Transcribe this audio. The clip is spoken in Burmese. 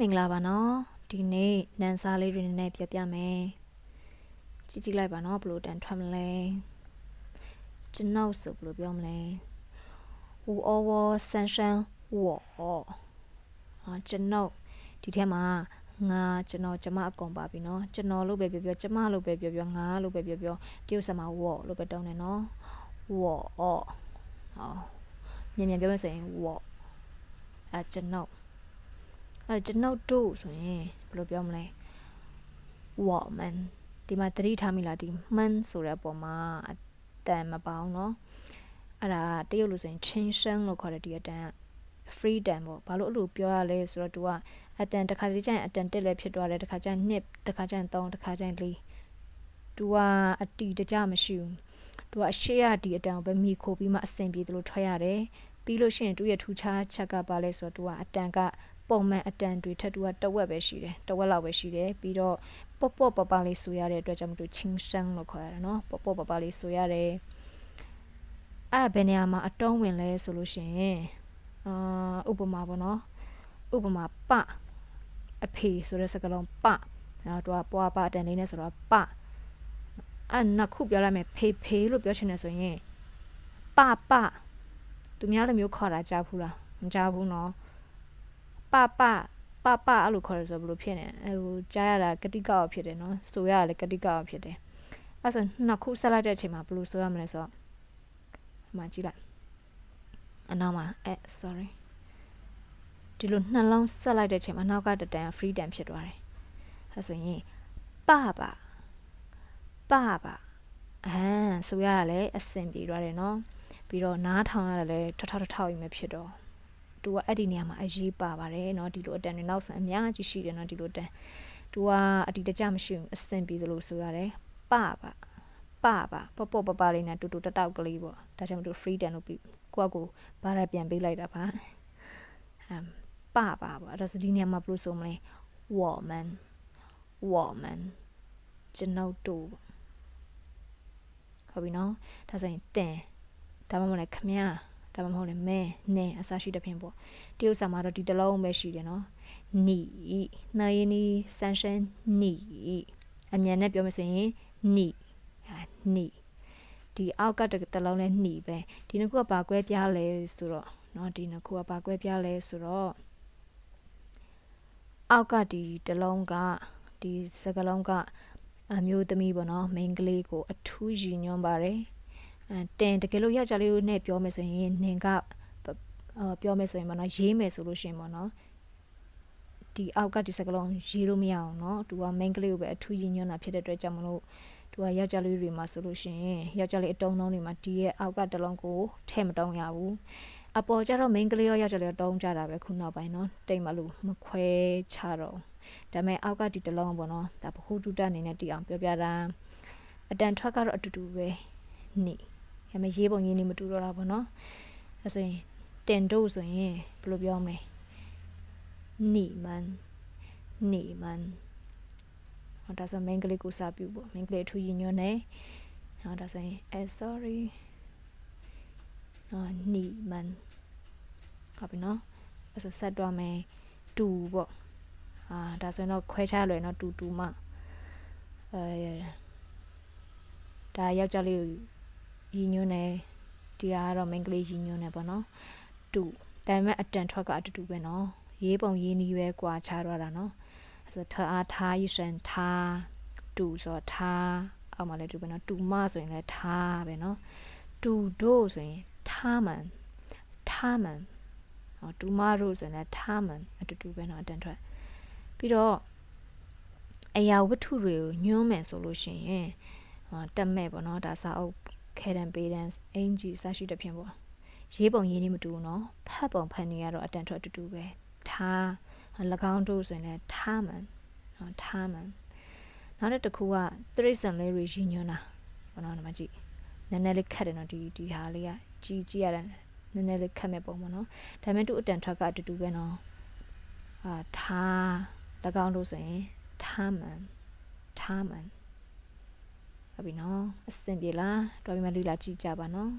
မင်္ဂလာပါနော်ဒီနေ့နန်းစားလေးတွေနည်းနည်းပြပြမယ်ကြည့်ကြည့်လိုက်ပါနော်ဘယ်လိုတန်ထွက်မလဲကျွန်တော်ဆိုဘယ်လိုပြောမလဲဝူအောဝဆန်ရှန်ဝေါ်ဟာကျွန်တော်ဒီထဲမှာငါကျွန်တော်ကျမအကုန်ပါပြီနော်ကျွန်တော်လို့ပဲပြောပြောကျမလို့ပဲပြောပြောငါလို့ပဲပြောပြောတရုတ်ဆန်မှာဝေါ်လို့ပဲတောင်းတယ်နော်ဝေါ်ဟောမြန်မြန်ပြောမယ်ဆိုရင်ဝေါ်အဲကျွန်တော် အဲကျွန်ုပ်တို့ဆိုရင်ဘယ်လိုပြောမလဲ woman ဒီမှာသတိထားမိလားဒီ man ဆိုတဲ့အပေါ်မှာအတန်မပေါင်းเนาะအဲ့ဒါတရုတ်လိုဆိုရင် chin shan လို့ခေါ်တဲ့ဒီအတန်က freedom ပေါ့ဘာလို့အဲ့လိုပြောရလဲဆိုတော့ तू ကအတန်တစ်ခါတလေကျရင်အတန်တက်လည်းဖြစ်သွားတယ်တစ်ခါကျရင်နှစ်တစ်ခါကျရင်3တစ်ခါကျရင်4 तू ကအတီတကြမရှိဘူး तू ကအရှေ့ရဒီအတန်ကိုပဲမိခိုပြီးမှအဆင်ပြေသလိုထွက်ရတယ်ပြီးလို့ရှိရင်သူ့ရဲ့ထူးခြားချက်ကပါလဲဆိုတော့ तू ကအတန်က ပုံမှန်အတန်တွေထက်တူကတဝက်ပဲရှိတယ်တဝက်လောက်ပဲရှိတယ်ပြီးတော့ပေါ့ပေါ့ပပလေးဆိုရတဲ့အတွက်ကြောင့်မလို့ချင်းရှန်းလို့ခေါ်ရတယ်နော်ပေါ့ပေါ့ပပလေးဆိုရတယ်အဲ့ဘယ်နေရာမှာအတုံးဝင်လဲဆိုလို့ရှိရင်အာဥပမာပေါ့နော်ဥပမာပအဖေဆိုတဲ့စကားလုံးပအဲ့တော့ပွားပအတန်လေးနဲ့ဆိုတော့ပအဲ့နှစ်ခုပြောလိုက်မယ်ဖေဖေလို့ပြောချင်တယ်ဆိုရင်ပပသူများလိုမျိုးခေါ်တာကြားဘူးလားမကြားဘူးနော် ပပပပအဲ့လိုခေါ်ရဆိုဘယ်လိုဖြစ်နေအဲဟိုကြားရတာကတိကောက်ဖြစ်တယ်နော်ဆိုရတာလည်းကတိကောက်ဖြစ်တယ်အဲ့ဆိုနှစ်ခုဆက်လိုက်တဲ့အချိန်မှာဘယ်လိုဆိုရမလဲဆိုတော့မှကြည့်လိုက်အနောက်မှာအဲ sorry ဒီလိုနှလုံးဆက်လိုက်တဲ့အချိန်မှာနောက်ကတတန် freedom ဖြစ်သွားတယ်အဲ့ဆိုရင်ပပပပအဲဆိုရတာလည်းအဆင်ပြေသွားတယ်နော်ပြီးတော့နားထောင်ရတာလည်းထထထထောက်ရင်မဖြစ်တော့ သူကအဲ့ဒီနေရာမှာအရေးပါပါတယ်เนาะဒီလိုအတန်တွေနောက်ဆိုအများကြီးရှိတယ်เนาะဒီလိုတန်သူကအတီတကျမရှိဘူးအဆင်ပြေသလိုဆိုရတယ်ပပါပပါပပပပလေးနဲ့တူတူတတောက်ကလေးပေါ့ဒါကြောင့်မလို့ free tan လို့ပြီးကိုကကိုဘာရပြန်ပေးလိုက်တာပါအမ်ပပါပေါ့အဲ့ဒါဆိုဒီနေရာမှာဘယ်လိုဆိုမလဲ woman woman ကျွန်ုပ်တို့ဟုတ်ပြီနော်ဒါဆိုရင်တင်ဒါမှမဟုတ်လည်းခမည်း ဒါမှမဟုတ်လည်းမဲနဲအစရှိတဲ့ဖြင့်ပေါ့တရုတ်စာမှာတော့ဒီတလုံးပဲရှိတယ်နော်နီနာယနီဆန်ရှန်နီအမြန်နဲ့ပြောမယ်ဆိုရင်နီနီဒီအောက်ကတလုံးလဲနှီပဲဒီနှစ်ခုကဘာကွဲပြားလဲဆိုတော့เนาะဒီနှစ်ခုကဘာကွဲပြားလဲဆိုတော့အောက်ကဒီတလုံးကဒီစကလုံးကအမျိုးသမီးပေါ့နော်မိန်းကလေးကို အထူးရည်ညွှန်းပါတယ်အဲ တင်တကယ်လို့ယောက်ျားလေးနဲ့ပြောမယ်ဆိုရင်နင်ကအော်ပြောမယ်ဆိုရင်ပေါ့နော်ရေးမယ်ဆိုလို့ရှိရင်ပေါ့နော်ဒီအောက်ကဒီစကလုံးရေးလို့မရအောင်เนาะသူက main ကလေးကိုပဲအထူးရည်ညွှန်းတာဖြစ်တဲ့အတွက်ကြောင့်မလို့သူကယောက်ျားလေးတွေမှာဆိုလို့ရှိရင်ယောက်ျားလေးအတုံးတုံးတွေမှာဒီရဲ့အောက်ကတလုံးကိုထဲ့မတုံးရဘူးအပေါ်ကျတော့ main ကလေးရောယောက်ျားလေးရောတုံးကြတာပဲခုနောက်ပိုင်းเนาะတိတ်မလို့မခွဲချတော့ဒါပေမဲ့အောက်ကဒီတလုံးပေါ့နော်ဒါဘခုတူတအနေနဲ့တီအောင်ပြောပြတာအတန်ထွက်ကတော့အတူတူပဲနေ ဒါပေမဲ့ရေးပုံရင်းနေမတူတော့တာပေါ့နော်အဲဆိုရင်တင်တို့ဆိုရင်ဘယ်လိုပြောမလဲနေမန်နေမန်ဟောဒါဆိုမင်္ဂလိကိုစာပြုပေါ့မင်္ဂလိအထူးရည်ညွှန်းနေဟောဒါဆိုရင် eh sorry နော်နေမန်ဟုတ်ပြီနော်အဲဆိုဆက်သွားမယ်တူပေါ့အာဒါဆိုရင်တော့ခွဲခြားလွယ်နော်တူတူမှအဲဒါယောက်ျားလေးကို ရည်ညွှန်းနေဒီကတော့ main ကလေးရည်ညွှန်းနေပေါ့နော်တူဒါပေမဲ့အတန်ထွက်ကအတူတူပဲနော်ရေးပုံရေးနည်းပဲကွာခြားတော့တာနော်အဲဆိုထားထားရရှင်ထားတူဆိုထားအောက်မှာလည်းတူပဲနော်တူမဆိုရင်လည်းထားပဲနော်တူတို့ဆိုရင်ထားမှန်ထားမှန်ဟောတူမတို့ဆိုရင်လည်းထားမှန်အတူတူပဲနော်အတန်ထွက်ပြီးတော့အရာဝတ္ထုတွေကိုညွှန်းမယ်ဆိုလို့ရှိရင်တက်မဲ့ပေါ့နော်ဒါစာအုပ် ခဲတံပေးတန်းအင်ဂျီစရှိတဲ့ဖြင့်ပေါ့ရေးပုံရေးနေမတူဘူးနော်ဖတ်ပုံဖတ်နေရတော့အတန်ထွက်အတူတူပဲထား၎င်းတို့ဆိုရင်လည်းထားမှန်နော်ထားမှန်နောက်တစ်ခုကတရိษံလေးတွေရည်ညွှန်းတာဘောနော်ဒီမှာကြည့်နည်းနည်းလေးခက်တယ်နော်ဒီဒီဟာလေးကကြီးကြီးရတယ်နည်းနည်းလေးခက်မဲ့ပုံပေါ့နော်ဒါပေမဲ့သူ့အတန်ထွက်ကအတူတူပဲနော်အာထား၎င်းတို့ဆိုရင်ထားမှန်ထားမှန် ဟုတ်ပြီနော်အဆင်ပြေလားတော်ပြီမလေးလာကြည့်ကြပါနော်